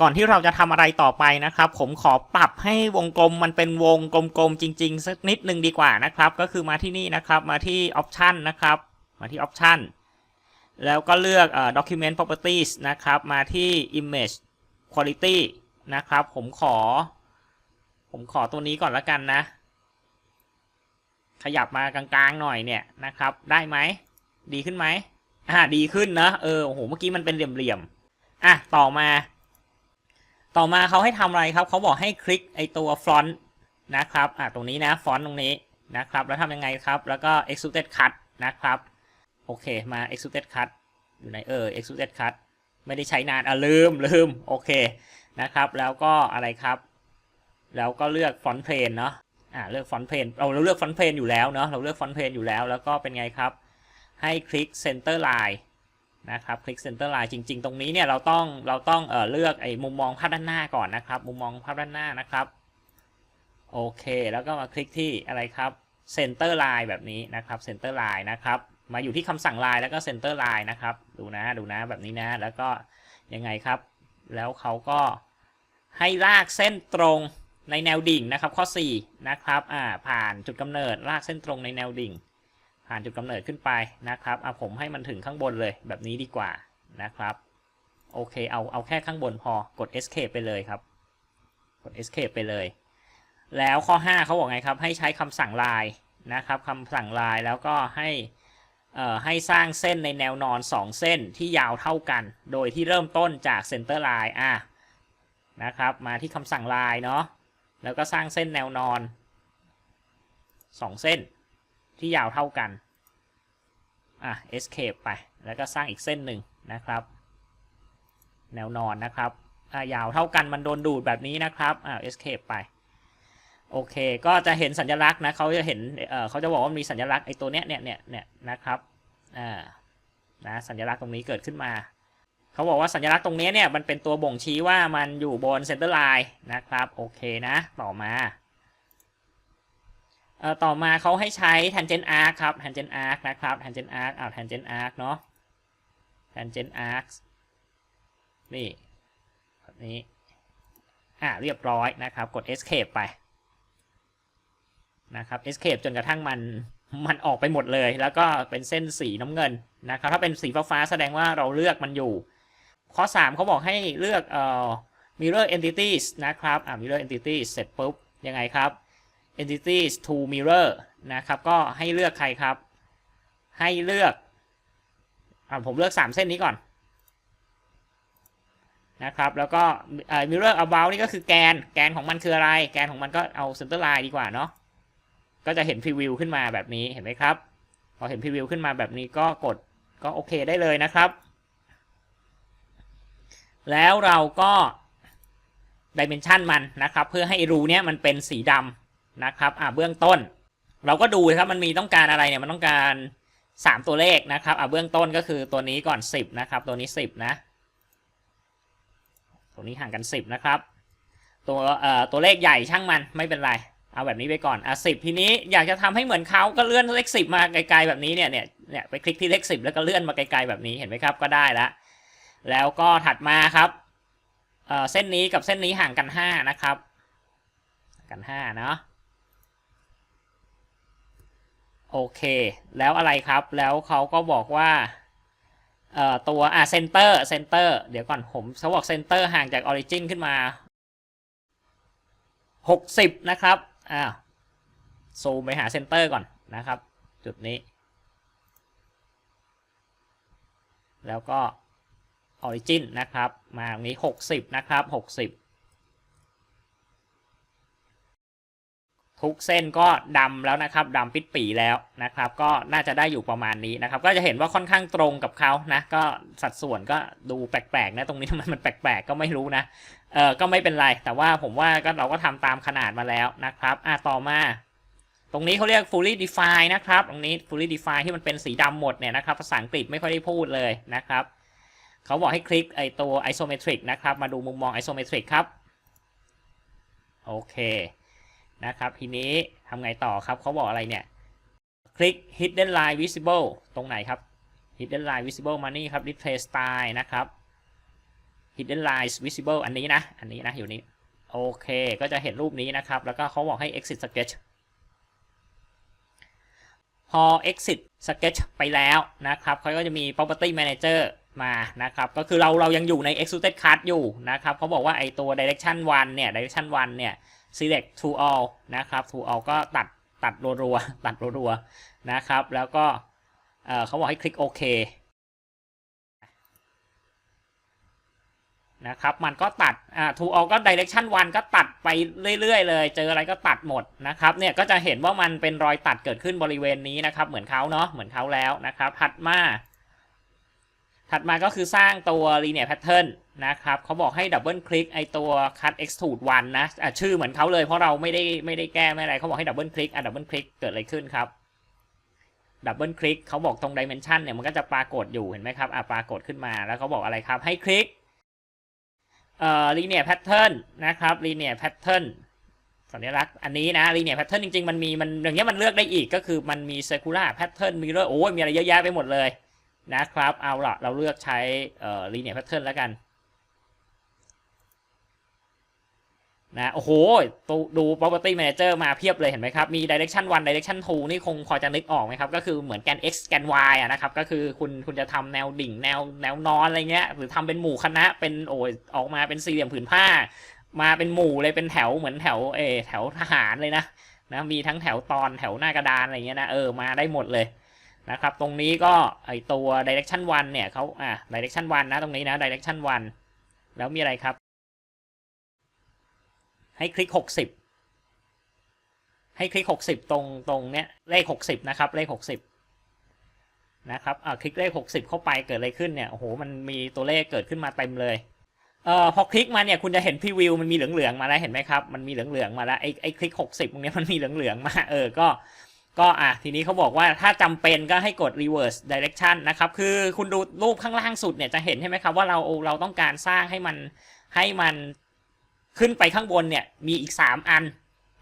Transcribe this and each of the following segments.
ก่อนที่เราจะทำอะไรต่อไปนะครับ ผมขอปรับให้วงกลมมันเป็นวงกลมๆจริง ๆ สักนิดนึงดีกว่านะครับ ก็คือมาที่นี่นะครับมาที่ Option นะครับ มาที่ Option แล้วก็เลือกเอ่อ Document Properties นะครับ มาที่ Image Quality นะครับ ผมขอ ผมขอตัวนี้ก่อนละกันนะ ขยับมากลางๆหน่อยเนี่ยนะครับ ได้ไหม ดีขึ้นไหมอ่าดีขึ้นนะเออโอ้โหเมื่อกี้มันเป็นเหลี่ยมๆอะต่อมา ต่อมาเขาให้ทำอะไรครับเขาบอกให้คลิกไอตัวฟอนต์นะครับอะตรงนี้นะฟอนต์ตรงนี้นะครับ แล้วทำยังไงครับ แล้วก็ extruded cut นะครับ โอเค มา extruded cut อยู่ไหนเออ extruded cut ไม่ได้ใช้นานอะลืมลืมโอเคนะครับ แล้วก็อะไรครับ แล้วก็เลือกฟอนต์เพลนเนาะอ่าเลือกฟอนต์เพลนเราเราเลือกฟอนต์เพลนอยู่แล้วเนาะเราเลือกฟอนต์เพลนอยู่แล้ว แล้วก็เป็นไงครับ ให้คลิก center line นะครับคลิก center line จริง ๆ ตรงนี้เนี่ยเราต้องเราต้องเอ่อเลือกไอ้มุมมองภาพด้านหน้าก่อนนะครับ มุมมองภาพด้านหน้านะครับโอเค แล้วก็มาคลิกที่อะไรครับ center line แบบนี้นะครับ center line นะครับมาอยู่ที่คำสั่ง line แล้วก็ center line นะครับ ดูนะดูนะแบบนี้นะ แล้วก็ยังไงครับ แล้วเขาก็ให้ลากเส้นตรงในแนวดิ่งนะครับ ข้อ 4 นะครับอ่าผ่านจุดกำเนิดลากเส้นตรงในแนวดิ่ง ผ่านจุดกำเนิดขึ้นไปนะครับอะผมให้มันถึงข้างบนเลยแบบนี้ดีกว่านะครับ โอเคเอาเอาแค่ข้างบนพอกด escape ไปเลยครับ กด escape ไปเลย แล้วข้อ 5เขาบอกไงครับ ให้ใช้คำสั่ง line นะครับคำสั่ง line แล้วก็ให้เอ่อให้สร้างเส้นในแนวนอน 2 เส้นที่ยาวเท่ากัน โดยที่เริ่มต้นจาก center line อะนะครับมาที่คำสั่ง line เนาะแล้วก็สร้างเส้นแนวนอน 2 เส้น ที่ยาวเท่ากัน อะ escape ไป แล้วก็สร้างอีกเส้นหนึ่งนะครับ แนวนอนนะครับอะยาวเท่ากันมันโดนดูดแบบนี้นะครับ อะ escape ไป โอเค ก็จะเห็นสัญลักษณ์นะเขาจะเห็นเออเขาจะบอกว่ามีสัญลักษณ์ไอ้ตัวเนี้ยเนี่ยเนี่ยเนี่ยนะครับ อ่า นะสัญลักษณ์ตรงนี้เกิดขึ้นมาเขาบอกว่าสัญลักษณ์ตรงนี้เนี่ยมันเป็นตัวบ่งชี้ว่ามันอยู่บน center line นะครับ โอเคนะ ต่อมา ต่อมาเขาให้ใช้ tangent arc ครับ tangent arc นะครับ tangent arc อ้าว tangent arc เนาะ tangent arc นี่แบบนี้ อ่าเรียบร้อยนะครับ กด escape ไปนะครับ escape จนกระทั่งมันมันออกไปหมดเลย แล้วก็เป็นเส้นสีน้ำเงินนะครับ ถ้าเป็นสีฟ้าๆแสดงว่าเราเลือกมันอยู่ ข้อ 3เขาบอกให้เลือกเอ่อ mirror entities นะครับ อ่า mirror entities เสร็จปุ๊บ ยังไงครับ entities to mirror นะครับ ก็ให้เลือกใครครับ ให้เลือกอผมเลือก 3 เส้นนี้ก่อนนะครับ แล้วก็ mirror about นี่ก็คือแกน แกนของมันคืออะไร แกนของมันก็เอา center line ดีกว่าเนาะ ก็จะเห็น preview ขึ้นมาแบบนี้ เห็นไหมครับ พอเห็น preview ขึ้นมาแบบนี้ก็กด ก็โอเคได้เลยนะครับ แล้วเราก็ dimension มันนะครับ เพื่อให้รูเนี้ยมันเป็นสีดำ นะครับอ่าเบื้องต้น เราก็ดูครับมันมีต้องการอะไรเนี่ยมันต้องการ 3 ตัวเลขนะครับอ่าเบื้องต้นก็คือตัวนี้ก่อน 10นะครับตัวนี้ 10 นะ ตัวนี้ห่างกัน 10นะครับตัวเอ่อตัวเลขใหญ่ช่างมันไม่เป็นไรเอาแบบนี้ไปก่อนอะสิทีนี้อยากจะทำให้เหมือนเขาก็เลื่อนเลข10มาไกลๆแบบนี้เนี่ยเนี่ยเนี่ยไปคลิกที่เลข10แล้วก็เลื่อนมาไกลๆแบบนี้เห็นไหมครับก็ได้แล้วแล้วก็ถัดมาครับเอ่อเส้นนี้กับเส้นนี้ห่างกัน5นะครับ กัน5เนาะ โอเค แล้วอะไรครับ แล้วเขาก็บอกว่าเอ่อตัวอะเซนเตอร์เซนเตอร์เดี๋ยวก่อนผมเขาบอกเซนเตอร์ห่างจากออริจินขึ้นมา60นะครับอ่าซูมไปหาเซนเตอร์ก่อนนะครับ จุดนี้ แล้วก็ออริจินนะครับ มาตรงนี้60นะครับ60 ทุกเส้นก็ดำแล้วนะครับดำปิดปีแล้วนะครับ ก็น่าจะได้อยู่ประมาณนี้นะครับ ก็จะเห็นว่าค่อนข้างตรงกับเขานะ ก็สัดส่วนก็ดูแปลกๆนะตรงนี้ทำไมมันแปลกๆก็ไม่รู้นะเออก็ไม่เป็นไร แต่ว่าผมว่าก็เราก็ทำตามขนาดมาแล้วนะครับอะต่อมา ตรงนี้เขาเรียก fully define นะครับ ตรงนี้ fully define ที่มันเป็นสีดำหมดเนี่ยนะครับภาษาอังกฤษไม่ค่อยได้พูดเลยนะครับเขาบอกให้คลิกไอตัว isometric นะครับ มาดูมุมมอง isometric ครับโอเค นะครับทีนี้ทำไงต่อครับเขาบอกอะไรเนี่ย คลิก hidden line visible ตรงไหนครับ hidden line visible มานี่ครับ display style นะครับ hidden line visible อันนี้นะ อันนี้นะอยู่นี้ โอเค ก็จะเห็นรูปนี้นะครับ แล้วก็เขาบอกให้ exit sketch พอ exit sketch ไปแล้วนะครับเขาก็จะมี property manager มานะครับ ก็คือเราเรายังอยู่ใน extruded cut อยู่นะครับเขาบอกว่าไอตัว direction 1เนี่ย direction 1เนี่ย select to all นะครับ to all ก็ตัดตัดรัวๆตัดรัวๆนะครับ แล้วก็เเขาบอกให้คลิกโอเคนะครับ มันก็ตัดอ่า to all ก็ direction 1 ก็ตัดไปเรื่อย ๆ เลย เจออะไรก็ตัดหมดนะครับ เนี่ยก็จะเห็นว่ามันเป็นรอยตัดเกิดขึ้นบริเวณนี้นะครับ เหมือนเขาเนาะ เหมือนเขาแล้วนะครับ ถัดมา ถัดมาก็คือสร้างตัว linear pattern นะครับเขาบอกให้ดับเบิลคลิกไอตัว cut extrude 1นะะชื่อเหมือนเขาเลยเพราะเราไม่ได้ไม่ได้แก้ไม่อะไรเขาบอกให้ดับเบิลคลิกอะดับเบิลคลิกเกิดอะไรขึ้นครับดับเบิลคลิกเขาบอกตรง dimension เนี่ยมันก็จะปรากฏอยู่เห็นไหมครับอะปรากฏขึ้นมาแล้วเขาบอกอะไรครับให้คลิกเอ่อ linear pattern นะครับ linear pattern สัญลักษณ์อันนี้นะ linear pattern จริงๆ มันมีมันอย่างเงี้ยมันเลือกได้อีกก็คือมันมี circular pattern mirror โอ้ยมีอะไรเยอะแยะไปหมดเลย นะครับ เอาละเราเลือกใช้เอ่อ linear pattern แล้วกันนะ โอ้โหดูดู property manager มาเพียบเลยเห็นไหมครับ มี direction 1 direction 2 นี่คงพอจะนึกออกไหมครับ ก็คือเหมือนแกน x แกน y อะนะครับ ก็คือคุณคุณจะทำแนวดิ่งแนวแนวนอนอะไรเงี้ย หรือทำเป็นหมู่คณะ เป็นโอ้ยออกมาเป็นสี่เหลี่ยมผืนผ้า มาเป็นหมู่เลยเป็นแถวเหมือนแถวเออแถวทหารเลยนะนะ มีทั้งแถวตอนแถวหน้ากระดานอะไรเงี้ยนะ เออ มาได้หมดเลย นะครับตรงนี้ก็ไอตัว direction 1เนี่ยเขาอะ direction 1นะตรงนี้นะ direction 1 แล้วมีอะไรครับ ให้คลิก 60 ให้คลิก 60 ตรงตรงเนี้ยเลข 60 นะครับเลข 60 นะครับอ่าคลิกเลข 60 เข้าไปเกิดอะไรขึ้นเนี่ยโอ้โหมันมีตัวเลขเกิดขึ้นมาเต็มเลยเอ่อพอคลิกมาเนี่ยคุณจะเห็นพรีวิวมันมีเหลืองๆมาแล้วเห็นไหมครับมันมีเหลืองๆมาแล้วไอ้ไอ้คลิก 60 ตรงเนี้ยมันมีเหลืองๆมาเออก็ ก็อะทีนี้เขาบอกว่าถ้าจำเป็นก็ให้กด reverse direction นะครับ คือคุณดูรูปข้างล่างสุดเนี่ยจะเห็นใช่ไหมครับว่าเราเราต้องการสร้างให้มันให้มันขึ้นไปข้างบนเนี่ยมีอีก 3 อัน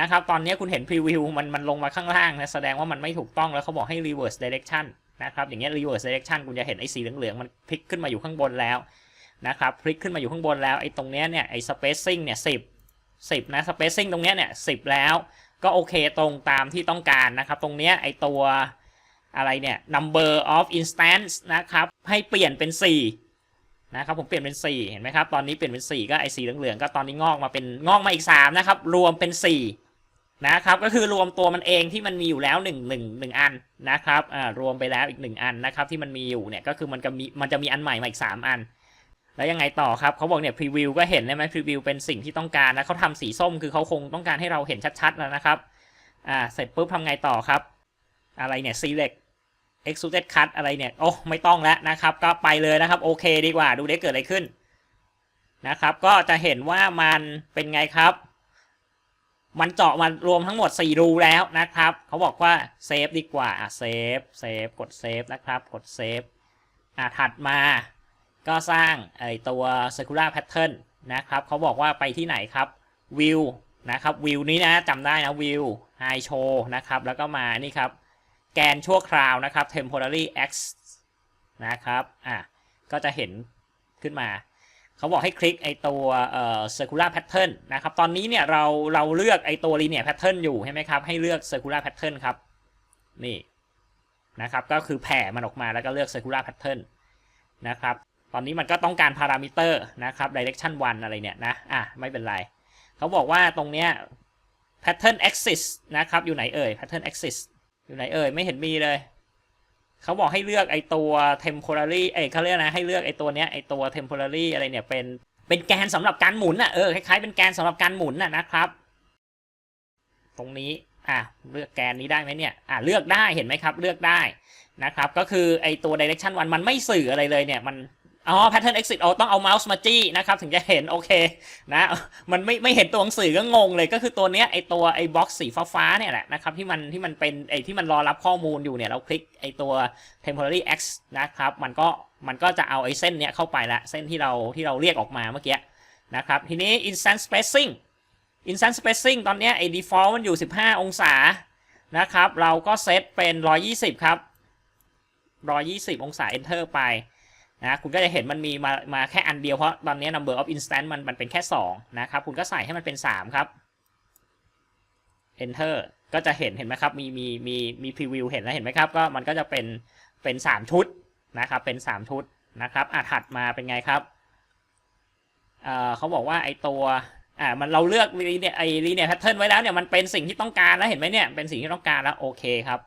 นะครับ ตอนนี้คุณเห็นพรีวิวมันมันลงมาข้างล่างนะแสดงว่ามันไม่ถูกต้องแล้วเขาบอกให้ reverse direction นะครับอย่างเงี้ย reverse direction คุณจะเห็นไอ้สีเหลืองๆมันพลิกขึ้นมาอยู่ข้างบนแล้วนะครับพลิกขึ้นมาอยู่ข้างบนแล้วไอ้ตรงเนี้ยเนี่ยไอ้ spacing เนี่ยสิบสิบนะ spacing ตรงเนี้ยเนี่ยสิบแล้ว ก็โอเคตรงตามที่ต้องการนะครับ ตรงเนี้ยไอตัวอะไรเนี่ย number of instance นะครับ ให้เปลี่ยนเป็น 4 นะครับ ผมเปลี่ยนเป็น 4 เห็นไหมครับ ตอนนี้เปลี่ยนเป็น 4 ก็ไอสีเหลืองๆ ก็ตอนนี้งอกมาเป็นงอกมาอีก 3 นะครับ รวมเป็น 4 นะครับ ก็คือรวมตัวมันเองที่มันมีอยู่แล้ว 1 1 1 อันนะครับ อ่า รวมไปแล้วอีก 1 อันนะครับ ที่มันมีอยู่เนี่ย ก็คือมันจะมีมันจะมีอันใหม่มาอีก 3 อัน แล้วยังไงต่อครับเขาบอกเนี่ยพรีวิวก็เห็นได้ไหมพรีวิวเป็นสิ่งที่ต้องการนะเขาทำสีส้มคือเขาคงต้องการให้เราเห็นชัดๆแล้วนะครับอ่าเสร็จปุ๊บทำไงต่อครับ อะไรเนี่ย select extruded cut อะไรเนี่ยโอ้ไม่ต้องแล้วนะครับ ก็ไปเลยนะครับโอเคดีกว่าดูได้เกิดอะไรขึ้นนะครับ ก็จะเห็นว่ามันเป็นไงครับ มันเจาะมารวมทั้งหมด 4 รูแล้วนะครับเขาบอกว่าเซฟดีกว่าอะเซฟเซฟกดเซฟนะครับ กดเซฟอะถัดมา ก็สร้างไอตัว circular pattern นะครับเขาบอกว่าไปที่ไหนครับ view นะครับ view นี้นะจำได้นะ view high show นะครับ แล้วก็มานี่ครับ แกนชั่วคราวนะครับ temporary x นะครับอะก็จะเห็นขึ้นมา เขาบอกให้คลิกไอตัวเอ่อ circular pattern นะครับ ตอนนี้เนี่ยเราเราเลือกไอตัว linear pattern อยู่ใช่ไหมครับ ให้เลือก circular pattern ครับ นี่นะครับ ก็คือแผ่มันออกมาแล้วก็เลือก circular pattern นะครับ ตอนนี้มันก็ต้องการพารามิเตอร์นะครับ direction 1 อะไรเนี่ยนะอะไม่เป็นไร เขาบอกว่าตรงเนี้ย pattern axis นะครับ อยู่ไหนเอ่ย pattern axis อยู่ไหนเอ่ย ไม่เห็นมีเลย เขาบอกให้เลือกไอตัว temporary เอ้ยเขาเรียกนะให้เลือกไอตัวเนี้ยไอตัว temporary อะไรเนี่ยเป็นเป็นแกนสำหรับการหมุนอะเออคล้ายๆเป็นแกนสำหรับการหมุนน่ะนะครับ ตรงนี้อะเลือกแกนนี้ได้ไหมเนี่ยอะเลือกได้เห็นไหมครับ เลือกได้นะครับ ก็คือไอตัว direction 1มันไม่สื่ออะไรเลยเนี่ยมัน อ๋อ pattern exit เอาต้องเอาเมาส์มาจี้นะครับ ถึงจะเห็น โอเคนะมันไม่ไม่เห็นตัวหนังสือก็งงเลยก็คือตัวเนี้ยไอตัวไอบ็อกซ์สีฟ้าๆเนี่ยแหละนะครับที่มันที่มันเป็นไอที่มันรอรับข้อมูลอยู่เนี่ย เราคลิกไอตัว temporary x นะครับ มันก็มันก็จะเอาไอเส้นเนี้ยเข้าไปละเส้นที่เราที่เราเรียกออกมาเมื่อกี้นะครับ ทีนี้ instant spacing instant spacing ตอนเนี้ยไอ default มันอยู่ 15 องศานะครับ เราก็เซตเป็น 120 ครับ 120 องศา enter ไป นะคุณก็จะเห็นมันมีมามาแค่อันเดียวเพราะตอนนี้ number of instance มันมันเป็นแค่ 2 นะครับ คุณก็ใส่ให้มันเป็น 3 ครับ enter ก็จะเห็นเห็นไหมครับ มีมีมีมี preview เห็นแล้วเห็นไหมครับ ก็มันก็จะเป็นเป็น 3 ชุดนะครับ เป็น 3 ชุดนะครับอะถัดมาเป็นไงครับเอ่อเขาบอกว่าไอตัวอ่ามันเราเลือกรีเนี่ยไอรีเนี่ยแพทเทิร์นไว้แล้วเนี่ยมันเป็นสิ่งที่ต้องการแล้วเห็นไหมเนี่ยเป็นสิ่งที่ต้องการแล้วโอเคครับ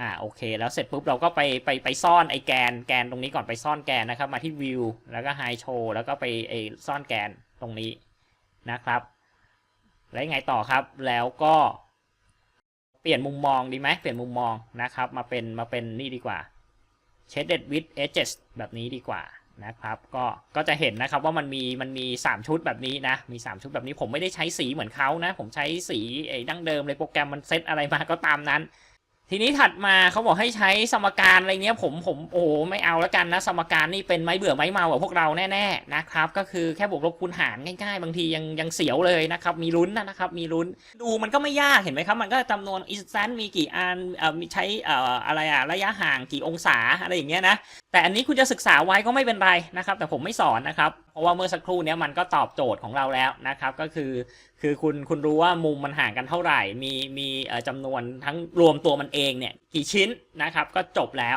อ่าโอเค แล้วเสร็จปุ๊บเราก็ไปไปไปซ่อนไอแกนแกนตรงนี้ก่อนไปซ่อนแกนนะครับ มาที่ view แล้วก็ high show แล้วก็ไปไอซ่อนแกนตรงนี้นะครับ แล้วยังไงต่อครับแล้วก็เปลี่ยนมุมมองดีไหมเปลี่ยนมุมมองนะครับ มาเป็นมาเป็นนี่ดีกว่า shaded with edges แบบนี้ดีกว่านะครับ ก็ก็จะเห็นนะครับว่ามันมีมันมี 3 ชุดแบบนี้นะมี 3 ชุดแบบนี้ผมไม่ได้ใช้สีเหมือนเขานะ ผมใช้สีไอ้ดั้งเดิมเลยโปรแกรมมันเซตอะไรมาก็ตามนั้น ทีนี้ถัดมาเขาบอกให้ใช้สมการอะไรเนี้ยผมผมโอ้ไม่เอาแล้วกันนะ สมการนี่เป็นไม้เบื่อไม้เมากับพวกเราแน่ๆนะครับ ก็คือแค่บวกลบคูณหารง่ายๆ บางทียังยังเสียวเลยนะครับ มีลุ้นนะครับ มีลุ้น ดูมันก็ไม่ยากเห็นไหมครับ มันก็จำนวนอินสแตนมีกี่อันเอ่อมีใช้เอ่ออะไรอะระยะห่างกี่องศาอะไรอย่างเงี้ยนะแต่อันนี้คุณจะศึกษาไว้ก็ไม่เป็นไรนะครับ แต่ผมไม่สอนนะครับ เพราะว่าเมื่อสักครู่นี้มันก็ตอบโจทย์ของเราแล้วนะครับ ก็คือคือคุณคุณรู้ว่ามุมมันห่างกันเท่าไหร่ มีมีจำนวนทั้งรวมตัวมันเองเนี่ยกี่ชิ้นนะครับ ก็จบแล้ว